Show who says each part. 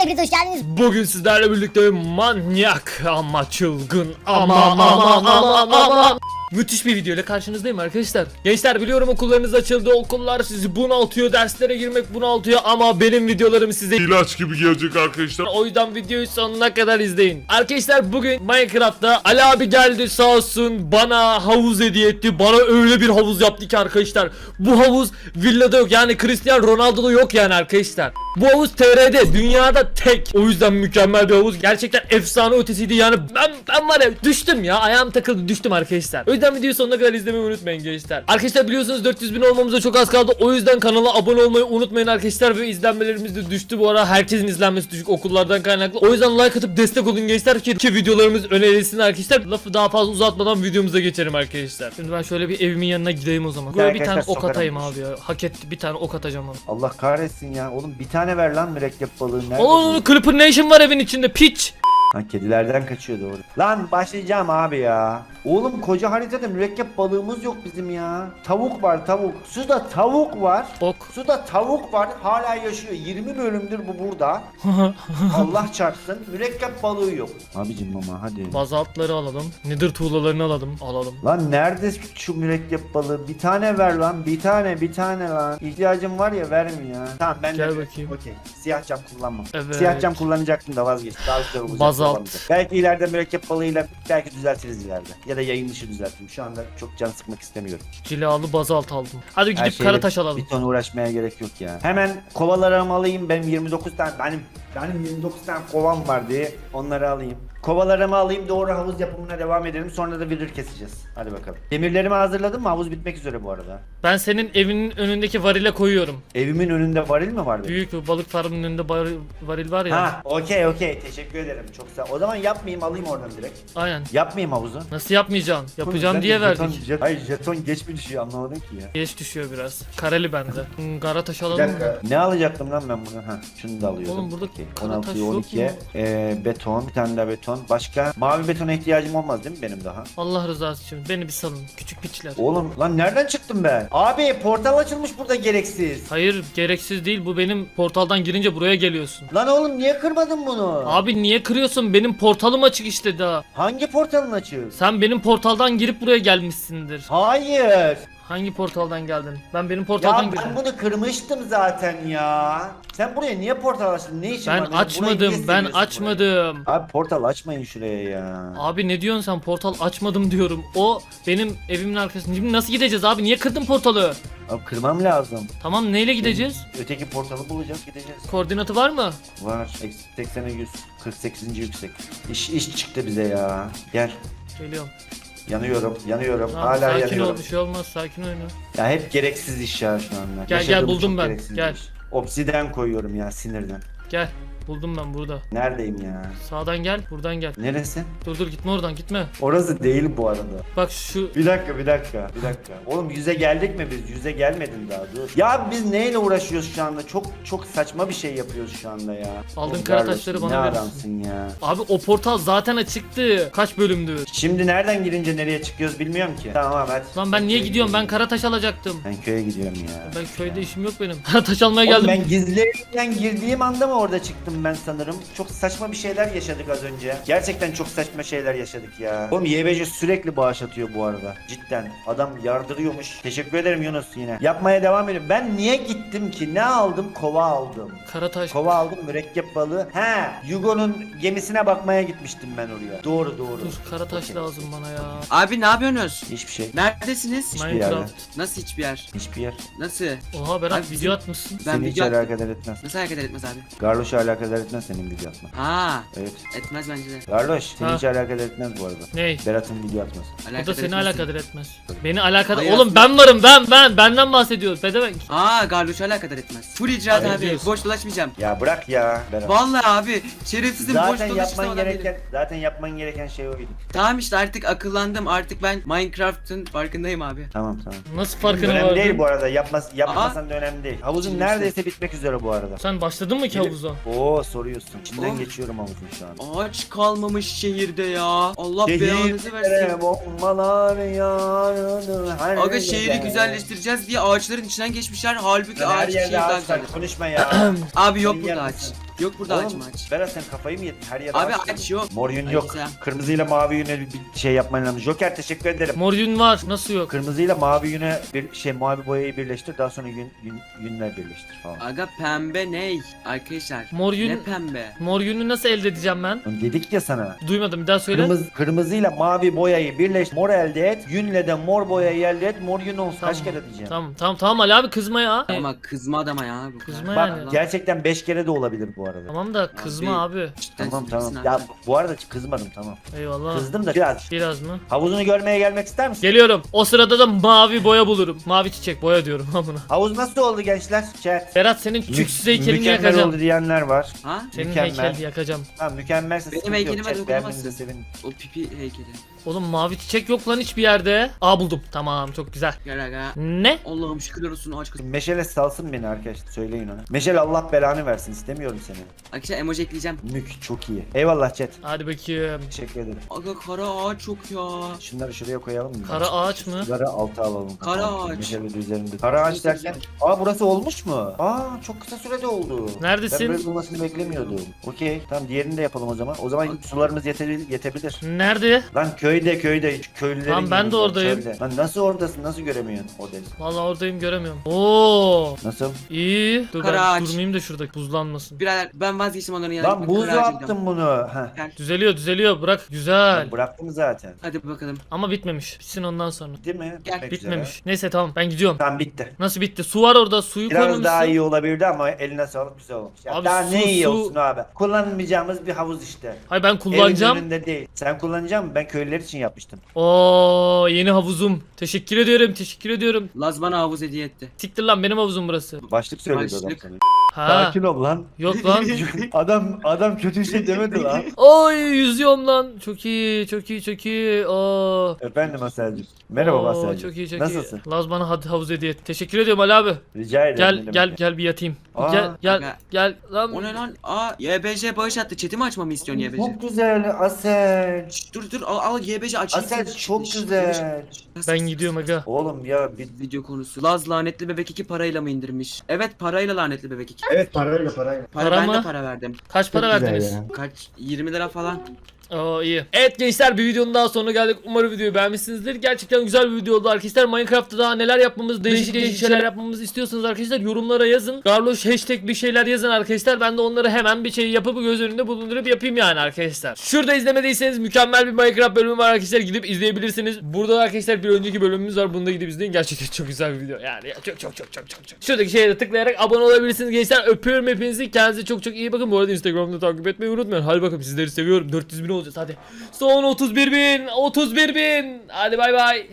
Speaker 1: sizlerle birlikte hoş geldiniz.
Speaker 2: Bugün sizlerle birlikte manyak ama çılgın ama ama ama ama ama Müthiş bir video ile karşınızdayım arkadaşlar. Gençler biliyorum okullarınız açıldı. Okullar sizi bunaltıyor. Derslere girmek bunaltıyor ama benim videolarım size
Speaker 3: İlaç gibi gelecek arkadaşlar.
Speaker 2: o yüzden videoyu sonuna kadar izleyin. Arkadaşlar bugün Minecraft'ta Ali abi geldi sağ olsun bana havuz hediye etti. Bana öyle bir havuz yaptı ki arkadaşlar. Bu havuz villada yok yani Cristiano Ronaldo'da yok yani arkadaşlar. Bu havuz TR'de dünyada tek. O yüzden mükemmel bir havuz. Gerçekten efsane ötesiydi yani ben ben var ya düştüm ya ayağım takıldı düştüm arkadaşlar. O yüzden videoyu sonuna kadar izlemeyi unutmayın gençler. Arkadaşlar biliyorsunuz 400 bin olmamıza çok az kaldı. O yüzden kanala abone olmayı unutmayın arkadaşlar ve izlenmelerimiz de düştü bu ara. Herkesin izlenmesi düşük okullardan kaynaklı. O yüzden like atıp destek olun gençler ki, ki videolarımız önerilsin arkadaşlar. Lafı daha fazla uzatmadan videomuza geçelim arkadaşlar. Şimdi ben şöyle bir evimin yanına gideyim o zaman. Böyle bir tane ok atayım abi ya. Hak etti bir tane ok atacağım ona.
Speaker 4: Allah kahretsin ya. Oğlum bir tane ver lan mürekkep balığı. Nerede?
Speaker 2: Oğlum Clipper Nation var evin içinde piç.
Speaker 4: Ha, kedilerden kaçıyor doğru. Lan başlayacağım abi ya. Oğlum koca haritada mürekkep balığımız yok bizim ya. Tavuk var tavuk. Suda tavuk var.
Speaker 2: Ok.
Speaker 4: Suda tavuk var. Hala yaşıyor. 20 bölümdür bu burada. Allah çarpsın. Mürekkep balığı yok. Abicim ama hadi.
Speaker 2: Bazaltları alalım. Nedir tuğlalarını alalım. Alalım.
Speaker 4: Lan nerede şu mürekkep balığı? Bir tane ver lan. Bir tane bir tane lan. İhtiyacım var ya vermiyor. Tamam ben
Speaker 2: Gel
Speaker 4: de.
Speaker 2: bakayım.
Speaker 4: Okey. Siyah cam kullanmam.
Speaker 2: Evet.
Speaker 4: Siyah cam kullanacaktım da vazgeçtim. Daha güzel olacak.
Speaker 2: Bazalt.
Speaker 4: Babamda. Belki ileride mürekkep balığıyla belki düzeltiriz ileride. Ya da yayın dışı düzeltirim. Şu anda çok can sıkmak istemiyorum.
Speaker 2: Cilalı bazalt aldım. Hadi
Speaker 4: Her
Speaker 2: gidip
Speaker 4: şeyle
Speaker 2: kara taş alalım.
Speaker 4: Bir ton uğraşmaya gerek yok ya. Hemen kovalarımı alayım. Benim 29 tane benim benim 29 tane kovam var diye onları alayım. Kovalarımı alayım doğru havuz yapımına devam edelim. Sonra da virir keseceğiz. Hadi bakalım. Demirlerimi hazırladın mı? Havuz bitmek üzere bu arada.
Speaker 2: Ben senin evinin önündeki varile koyuyorum.
Speaker 4: Evimin önünde varil mi var benim?
Speaker 2: Büyük bir balık farmının önünde bar- varil var ya.
Speaker 4: Ha, okey okey. Teşekkür ederim. Çok sağ O zaman yapmayayım, alayım oradan direkt.
Speaker 2: Aynen.
Speaker 4: Yapmayayım havuzu.
Speaker 2: Nasıl yapmayacaksın? Yapacağım
Speaker 4: Ben
Speaker 2: diye
Speaker 4: de jeton-
Speaker 2: verdik.
Speaker 4: jet- Hayır, jeton geç mi düşüyor anlamadım ki ya.
Speaker 2: Geç düşüyor biraz. Kareli bende. Hmm, kara taş
Speaker 4: Bir
Speaker 2: alalım mı?
Speaker 4: dakika. Ne alacaktım lan ben bunu? Ha, şunu da alıyordum.
Speaker 2: Oğlum burada
Speaker 4: Okey.
Speaker 2: kara
Speaker 4: 16
Speaker 2: taş yok
Speaker 4: 12'ye
Speaker 2: mu?
Speaker 4: ee, beton, bir tane daha beton. Başka mavi betona ihtiyacım olmaz değil mi benim daha?
Speaker 2: Allah rızası için beni bir salın. Küçük piçler.
Speaker 4: Oğlum lan nereden çıktım ben? Abi portal açılmış burada gereksiz.
Speaker 2: Hayır gereksiz değil. Bu benim portaldan girince buraya geliyorsun.
Speaker 4: Lan oğlum niye kırmadın bunu?
Speaker 2: Abi niye kırıyorsun? Benim portalım açık işte daha.
Speaker 4: Hangi portalın açık?
Speaker 2: Sen benim portaldan girip buraya gelmişsindir.
Speaker 4: Hayır.
Speaker 2: Hangi portaldan geldin? Ben benim
Speaker 4: Ya
Speaker 2: portaldan
Speaker 4: ben
Speaker 2: girdim.
Speaker 4: bunu kırmıştım zaten ya. Sen buraya niye portal açtın? Ne işin var?
Speaker 2: Ben
Speaker 4: benim? Burayı niye
Speaker 2: açmadım. Ben
Speaker 4: seviyorsun
Speaker 2: açmadım.
Speaker 4: burayı? Abi portal açmayın şuraya ya.
Speaker 2: Abi ne diyorsun sen? Portal açmadım diyorum. O benim evimin arkasında. Şimdi nasıl gideceğiz abi? Niye kırdın portalı?
Speaker 4: Abi kırmam lazım.
Speaker 2: Tamam neyle gideceğiz?
Speaker 4: Öteki portalı bulacağız gideceğiz.
Speaker 2: Koordinatı var mı?
Speaker 4: Var. Eksi 80'e 100. 48. yüksek. İş, iş çıktı bize ya. Gel.
Speaker 2: Geliyorum.
Speaker 4: Yanıyorum. Yanıyorum.
Speaker 2: Tamam,
Speaker 4: Hala
Speaker 2: sakin
Speaker 4: yanıyorum.
Speaker 2: ol bir şey olmaz sakin oyna.
Speaker 4: Ya hep gereksiz iş ya şu anda.
Speaker 2: gel,
Speaker 4: Yaşadığım
Speaker 2: buldum
Speaker 4: çok
Speaker 2: ben.
Speaker 4: gereksiz
Speaker 2: Gel.
Speaker 4: iş. Koyuyorum ya sinirden.
Speaker 2: Gel. Buldum ben burada.
Speaker 4: Neredeyim ya?
Speaker 2: Sağdan gel, buradan gel.
Speaker 4: Neresi?
Speaker 2: Dur dur gitme oradan gitme.
Speaker 4: Orası değil bu arada.
Speaker 2: Bak şu
Speaker 4: Bir dakika bir dakika bir dakika. Oğlum yüze geldik mi biz? Yüze gelmedin daha dur. Ya biz neyle uğraşıyoruz şu anda? Çok çok saçma bir şey yapıyoruz şu anda ya.
Speaker 2: Aldın
Speaker 4: Oğlum
Speaker 2: kara
Speaker 4: Carlos,
Speaker 2: taşları bana
Speaker 4: Ne
Speaker 2: verirsin.
Speaker 4: adamsın ya.
Speaker 2: abi o portal zaten açıktı. Kaç bölümdür?
Speaker 4: Şimdi nereden girince nereye çıkıyoruz bilmiyorum ki. Tamam hadi.
Speaker 2: Lan ben niye
Speaker 4: Köye
Speaker 2: gidiyorum? Ben kara taş alacaktım.
Speaker 4: Ben köye gidiyorum ya.
Speaker 2: Ben köyde işim yok benim. Kara taş almaya
Speaker 4: Oğlum
Speaker 2: geldim.
Speaker 4: ben gizli evden girdiğim anda mı orada çıktım ben sanırım? Çok saçma bir şeyler yaşadık az önce. Gerçekten çok saçma şeyler yaşadık ya. Oğlum YBC sürekli bağış atıyor bu arada. Cidden. Adam yardırıyormuş. Teşekkür ederim Yunus yine. Yapmaya devam ediyorum. Ben niye gittim ki? Ne aldım? Kova aldım.
Speaker 2: Kara taş.
Speaker 4: Kova aldım mürekkep balığı. He, Yugo'nun gemisine bakmaya gitmiştim ben oraya. Doğru doğru.
Speaker 2: Dur kara taş lazım bana ya.
Speaker 5: Abi ne yapıyorsunuz?
Speaker 4: Hiçbir şey.
Speaker 5: Neredesiniz?
Speaker 4: Hiçbir yerde.
Speaker 2: Minecraft.
Speaker 5: Nasıl hiçbir yer?
Speaker 4: Hiçbir yer.
Speaker 5: Nasıl?
Speaker 2: Oha Berat
Speaker 5: Abi
Speaker 2: video
Speaker 5: bizim-
Speaker 2: atmışsın.
Speaker 5: Ben
Speaker 4: Seni hiç
Speaker 5: video...
Speaker 4: alakadar etmez.
Speaker 5: Nasıl hareket etmez abi?
Speaker 4: Garloş'a alakadar etmez senin video atman.
Speaker 5: Ha,
Speaker 4: Evet.
Speaker 5: etmez bence de.
Speaker 4: Garloş seni
Speaker 2: Ha.
Speaker 4: hiç alakadar etmez bu arada.
Speaker 2: Ney?
Speaker 4: Berat'ın video atması.
Speaker 2: O da
Speaker 5: Alakadar
Speaker 2: seni
Speaker 5: etmez.
Speaker 2: alakadar etmez. Beni alakadar...
Speaker 5: Hayır,
Speaker 2: Oğlum ben varım ben ben. Benden bahsediyoruz. Pedevenk.
Speaker 5: Aa, Garloş'u alakadar etmez. Full icraat
Speaker 2: Hayır
Speaker 5: abi.
Speaker 2: diyorsun.
Speaker 5: Boş dolaşmayacağım.
Speaker 4: Ya bırak ya Berat.
Speaker 5: Vallahi abi, şerefsizim boş
Speaker 4: Zaten
Speaker 5: dolaşırsam
Speaker 4: yapman
Speaker 5: adam
Speaker 4: gereken zaten yapman gereken şey oydu.
Speaker 5: Tamam işte artık akıllandım. Artık ben Minecraft'ın farkındayım abi.
Speaker 4: Tamam tamam.
Speaker 2: Nasıl farkına
Speaker 4: önemli değil
Speaker 2: vardın?
Speaker 4: bu arada. Yapmaz yapmasan da önemli değil. Havuzun
Speaker 5: Şimdi
Speaker 4: neredeyse bitmek üzere bu arada.
Speaker 2: Sen başladın mı ki havuza?
Speaker 4: Oo soruyorsun. İçinden
Speaker 5: Oh.
Speaker 4: geçiyorum havuzun şu an.
Speaker 5: Ağaç kalmamış şehirde ya. Allah belanızı versin.
Speaker 4: Şehirlere bombalar yağdı. her
Speaker 5: Aga şehri
Speaker 4: yere.
Speaker 5: güzelleştireceğiz diye ağaçların içinden geçmişler. Halbuki
Speaker 4: Her
Speaker 5: ağaç şehir
Speaker 4: yerde
Speaker 5: daha
Speaker 4: ağaç var.
Speaker 5: güzel.
Speaker 4: Konuşma ya.
Speaker 5: Abi yok
Speaker 4: Sen
Speaker 5: burada
Speaker 4: yer
Speaker 5: ağaç.
Speaker 4: misin?
Speaker 5: Yok burada
Speaker 4: Oğlum,
Speaker 5: aç maç.
Speaker 4: Berat sen kafayı mı yedin? Her yer
Speaker 5: Abi aç
Speaker 4: dolu.
Speaker 5: yok.
Speaker 4: Mor yün
Speaker 5: Ay,
Speaker 4: yok.
Speaker 5: güzel.
Speaker 4: Kırmızıyla mavi yüne bir şey yapman lazım. Joker teşekkür ederim.
Speaker 2: Mor yün var. Nasıl yok?
Speaker 4: Kırmızıyla mavi yüne bir şey mavi boyayı birleştir. Daha sonra yün, yün yünler birleştir falan.
Speaker 5: Aga pembe ney? Arkadaşlar.
Speaker 2: Mor yün
Speaker 5: Ne pembe?
Speaker 2: Mor yünü nasıl elde edeceğim ben?
Speaker 4: Oğlum Dedik ya sana.
Speaker 2: Duymadım bir daha söyle.
Speaker 4: Kırmızı, kırmızıyla mavi boyayı birleş. Mor elde et. Yünle de mor boyayı elde et. Mor yün olsun. Kaç kere diyeceğim.
Speaker 2: Tamam tamam tamam Ali abi kızma ya.
Speaker 5: Ama kızma adama ya. Bu
Speaker 2: Kızma
Speaker 5: kadar.
Speaker 4: Bak
Speaker 2: yani.
Speaker 4: gerçekten 5 kere de olabilir bu arada.
Speaker 2: Tamam da kızma abi.
Speaker 5: Cidden
Speaker 4: Tamam tamam.
Speaker 5: abi.
Speaker 4: Ya bu arada kızmadım tamam.
Speaker 2: Eyvallah.
Speaker 4: Kızdım da biraz.
Speaker 2: Biraz mı?
Speaker 4: Havuzunu görmeye gelmek ister misin?
Speaker 2: Geliyorum. O sırada da mavi boya bulurum. Mavi çiçek boya diyorum amına.
Speaker 4: Havuz nasıl oldu gençler? Chat.
Speaker 2: Berat senin küçüksüz
Speaker 4: Mü-
Speaker 2: heykelini
Speaker 4: mükemmel
Speaker 2: yakacağım.
Speaker 4: oldu diyenler var.
Speaker 5: Ha?
Speaker 2: Senin
Speaker 4: Mükemmel.
Speaker 2: heykelini yakacağım.
Speaker 4: Ha mükemmelse
Speaker 5: Benim
Speaker 4: sıkıntı yok.
Speaker 5: heykelime
Speaker 4: Chat beğenmenize
Speaker 5: dokunamazsın.
Speaker 4: sevindim.
Speaker 5: O pipi heykeli.
Speaker 2: Oğlum mavi çiçek yok lan hiçbir yerde. Aa buldum. Tamam çok güzel.
Speaker 5: Gel aga.
Speaker 2: Ne?
Speaker 5: Allah'ım şükürler olsun aç kız.
Speaker 4: Meşale salsın beni arkadaşlar söyleyin ona. Meşale Allah belanı versin istemiyorum seni.
Speaker 5: Arkadaşlar emoji ekleyeceğim.
Speaker 4: Mük çok iyi. Eyvallah chat.
Speaker 2: Hadi bakayım.
Speaker 4: Teşekkür ederim.
Speaker 5: Aga kara ağaç yok ya.
Speaker 4: Şunları şuraya koyalım mı?
Speaker 2: Kara ağaç mı?
Speaker 4: Şunları alta alalım.
Speaker 5: Kara
Speaker 4: Tamam,
Speaker 5: ağaç.
Speaker 4: Meşale de üzerinde. Kara ağaç derken. Aa burası olmuş mu? Aa çok kısa sürede oldu.
Speaker 2: Neredesin?
Speaker 4: Ben böyle olmasını beklemiyordum. Okey. Tamam diğerini de yapalım o zaman. O zaman sularımız yetebilir. yetebilir.
Speaker 2: Nerede?
Speaker 4: Lan köyde köyde köylülerin
Speaker 2: Tamam, ben de
Speaker 4: yanında,
Speaker 2: oradayım.
Speaker 4: köyde. Lan nasıl oradasın? Nasıl göremiyorsun oradayım?
Speaker 2: Vallahi oradayım göremiyorum. Oo.
Speaker 4: Nasıl?
Speaker 2: İyi. Dur
Speaker 5: Kara
Speaker 2: ben
Speaker 5: ağaç.
Speaker 2: durmayayım da şurada buzlanmasın.
Speaker 5: Birader ben vazgeçtim onların yanına.
Speaker 4: Lan
Speaker 5: gitmek,
Speaker 4: buz
Speaker 5: kara ağaca
Speaker 4: attım bunu. Heh.
Speaker 2: Düzeliyor düzeliyor bırak güzel.
Speaker 4: Ben Bıraktım zaten.
Speaker 5: Hadi bakalım.
Speaker 2: Ama bitmemiş. Bitsin ondan sonra.
Speaker 4: Değil mi?
Speaker 5: Gel.
Speaker 4: Bitmek
Speaker 2: Bitmemiş.
Speaker 4: üzere.
Speaker 2: Neyse tamam ben gidiyorum.
Speaker 4: Tamam bitti.
Speaker 2: Nasıl bitti? Su var orada suyu
Speaker 4: Biraz
Speaker 2: koymamışsın.
Speaker 4: daha iyi olabilirdi ama eline sağlık güzel olmuş. Ya
Speaker 2: Abi
Speaker 4: daha
Speaker 2: su-
Speaker 4: ne iyi
Speaker 2: su-
Speaker 4: olsun abi. Kullanmayacağımız bir havuz işte.
Speaker 2: Hayır ben kullanacağım.
Speaker 4: Evin önünde değil. Sen kullanacak mısın? Ben köylüler için yapmıştım.
Speaker 2: Oo yeni havuzum. Teşekkür ediyorum teşekkür ediyorum.
Speaker 5: Laz bana havuz hediye etti.
Speaker 2: Siktir lan benim havuzum burası.
Speaker 4: Başlık söyledi adam
Speaker 5: Başlık.
Speaker 4: sana.
Speaker 2: Ha.
Speaker 4: Sakin ol lan.
Speaker 2: Yok lan.
Speaker 4: adam adam kötü şey demedi lan.
Speaker 2: Oy yüzüyorum lan. Çok iyi çok iyi çok iyi. Oo.
Speaker 4: Efendim Aselcim. Merhaba
Speaker 2: Oo,
Speaker 4: Aselcim.
Speaker 2: Çok iyi çok
Speaker 4: Nasılsın?
Speaker 2: iyi. Laz bana hadi havuz hediye et. Teşekkür ediyorum Ali abi.
Speaker 4: Rica ederim.
Speaker 2: Gel gel
Speaker 4: ya.
Speaker 2: gel bir yatayım.
Speaker 4: Aa,
Speaker 2: gel gel
Speaker 5: aga.
Speaker 2: gel lan.
Speaker 5: O ne lan? Aa YBC bağış attı. Chat'i mi açmamı istiyorsun YBC?
Speaker 4: Çok güzel Asel.
Speaker 5: Şşt, dur dur al, al YBC aç.
Speaker 4: Asel çok güzel.
Speaker 2: Ben gidiyorum aga.
Speaker 4: Oğlum ya bir...
Speaker 5: Video konusu. Laz lanetli bebek 2 parayla mı indirmiş? Evet parayla lanetli bebek 2.
Speaker 4: Evet parayla parayla.
Speaker 5: Para,
Speaker 2: Para
Speaker 5: ben
Speaker 2: mı?
Speaker 5: de para verdim.
Speaker 2: Kaç para
Speaker 4: Çok güzel
Speaker 2: verdiniz?
Speaker 4: ya.
Speaker 5: Kaç? 20 lira falan.
Speaker 2: Oo iyi. Evet gençler bir videonun daha sonuna geldik. Umarım videoyu beğenmişsinizdir. Gerçekten güzel bir video oldu arkadaşlar. Minecraft'ta daha neler yapmamız, değişik değişik şeyler yapmamızı istiyorsanız arkadaşlar yorumlara yazın. Garloş hashtag bir şeyler yazın arkadaşlar. Ben de onları hemen bir şey yapıp göz önünde bulundurup yapayım yani arkadaşlar. Şurada izlemediyseniz mükemmel bir Minecraft bölümü var arkadaşlar. Gidip izleyebilirsiniz. Burada arkadaşlar bir önceki bölümümüz var. Bunu da gidip izleyin. Gerçekten çok güzel bir video. Yani ya çok çok çok çok çok çok. Şuradaki şeye de tıklayarak abone olabilirsiniz gençler. Öpüyorum hepinizi. Kendinize çok çok iyi bakın. Bu arada Instagram'da takip etmeyi unutmayın. Hadi bakalım sizleri seviyorum. 400 bin olacağız hadi. Son 31 bin. 31 bin. Hadi bay bay.